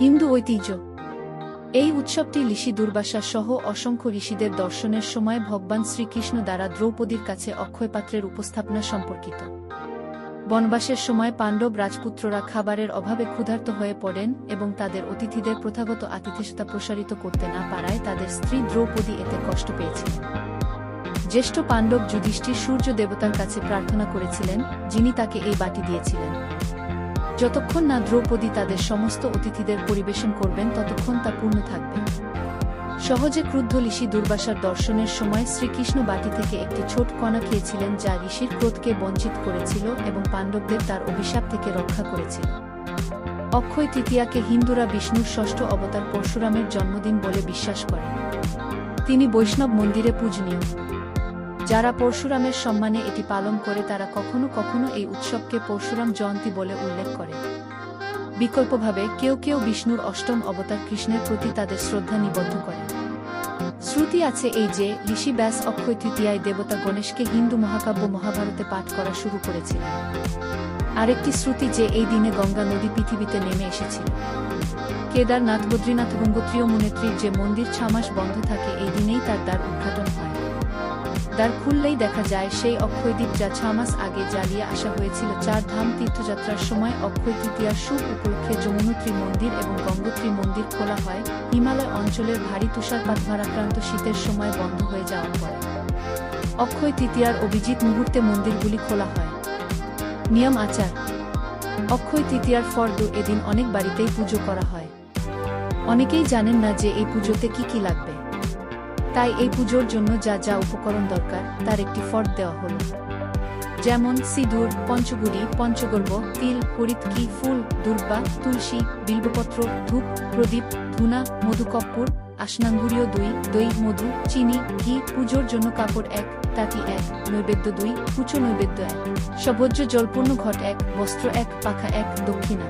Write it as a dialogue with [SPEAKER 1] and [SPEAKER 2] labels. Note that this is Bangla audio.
[SPEAKER 1] হিন্দু ঐতিহ্য। এই উৎসবটি ঋষি দুর্বাসা সহ অসংখ্য ঋষিদের দর্শনের সময় ভগবান শ্রীকৃষ্ণ দ্বারা দ্রৌপদীর কাছে অক্ষয়পাত্রের উপস্থাপনা সম্পর্কিত। বনবাসের সময় পাণ্ডব রাজপুত্ররা খাবারের অভাবে ক্ষুধার্ত হয়ে পড়েন এবং তাদের অতিথিদের প্রথাগত আতিথেয়তা প্রসারিত করতে না পারায় তাদের স্ত্রী দ্রৌপদী এতে কষ্ট পেয়েছিলেন। জ্যেষ্ঠ পাণ্ডব যুধিষ্ঠির সূর্য দেবতার কাছে প্রার্থনা করেছিলেন, যিনি তাকে এই বাটি দিয়েছিলেন। যতক্ষণ না দ্রৌপদী তাদের সমস্ত অতিথিদের পরিবেশন করবেন, ততক্ষণ তা পূর্ণ থাকবে। সহজে ক্রুদ্ধ ঋষি দুর্বাসার দর্শনের সময় শ্রীকৃষ্ণ বাটি থেকে একটি ছোট কণা খেয়েছিলেন যা ঋষির ক্রোধকে বঞ্চিত করেছিল এবং পাণ্ডবদের তার অভিশাপ থেকে রক্ষা করেছিল। অক্ষয় তৃতীয়াকে হিন্দুরা বিষ্ণুর ষষ্ঠ অবতার পরশুরামের জন্মদিন বলে বিশ্বাস করে। তিনি বৈষ্ণব মন্দিরে পূজনীয়। যারা পরশুরামের সম্মানে এটি পালন করে, তারা কখনো কখনো এই উৎসবকে পরশুরাম জয়ন্তী বলে উল্লেখ করে। বিকল্পভাবে কেউ কেউ বিষ্ণুর অষ্টম অবতার কৃষ্ণের প্রতি তাদের শ্রদ্ধা নিবদ্ধ করে। শ্রুতি আছে এই যে, ঋষি ব্যাস অক্ষয় তৃতীয়ায় দেবতা গণেশকে হিন্দু মহাকাব্য মহাভারতে পাঠ করা শুরু করেছিলেন। আরেকটি শ্রুতি যে এই দিনে গঙ্গা নদী পৃথিবীতে নেমে এসেছিল। কেদারনাথ, বদ্রীনাথ, গঙ্গোত্রীয় মুনেত্রীর যে মন্দির ছামাস বন্ধ থাকে, এই দিনেই তার দ্বার উদ্ঘাটন হয়। দ্বার খুললেই দেখা যায় সেই অক্ষয়দ্বীপ যা ছ মাস আগে জ্বালিয়ে আসা হয়েছিল চার ধাম তীর্থযাত্রার সময় অক্ষয় তৃতীয়ার শুভ উপলক্ষে যমুনোত্রী মন্দির এবং গঙ্গোত্রী মন্দির খোলা হয় হিমালয় অঞ্চলের ভারী তুষারপাত ভারাক্রান্ত শীতের সময় বন্ধ হয়ে যাওয়ার পরে। অক্ষয় তৃতীয়ার অভিজিৎ মুহূর্তে মন্দিরগুলি খোলা হয়। নিয়ম আচার। অক্ষয় তৃতীয়ার ফর্দ এদিন অনেক বাড়িতেই পুজো করা হয়। অনেকেই জানেন না যে এই পুজোতে কি কি লাগবে। তাই এই পুজোর জন্য যা যা উপকরণ দরকার, তার একটি ফর্দ দেওয়া হল। যেমন সিঁদুর, পঞ্চগুড়ি, পঞ্চগর্ব, তিল হরিৎকি ফুল, দুর্বা, তুলসী, বিল্বপত্র, ধূপ, প্রদীপ, ধুনা, মধুকপ্পুর আসনাঙ্গুরীয় দুই, দই, মধু, চিনি, ঘি, পুজোর জন্য কাপড় এক, তাঁতি এক, নৈবেদ্য দুই কুচো নৈবেদ্য এক সবজ্জ জলপূর্ণ ঘট এক, বস্ত্র এক, পাখা এক, দক্ষিণা।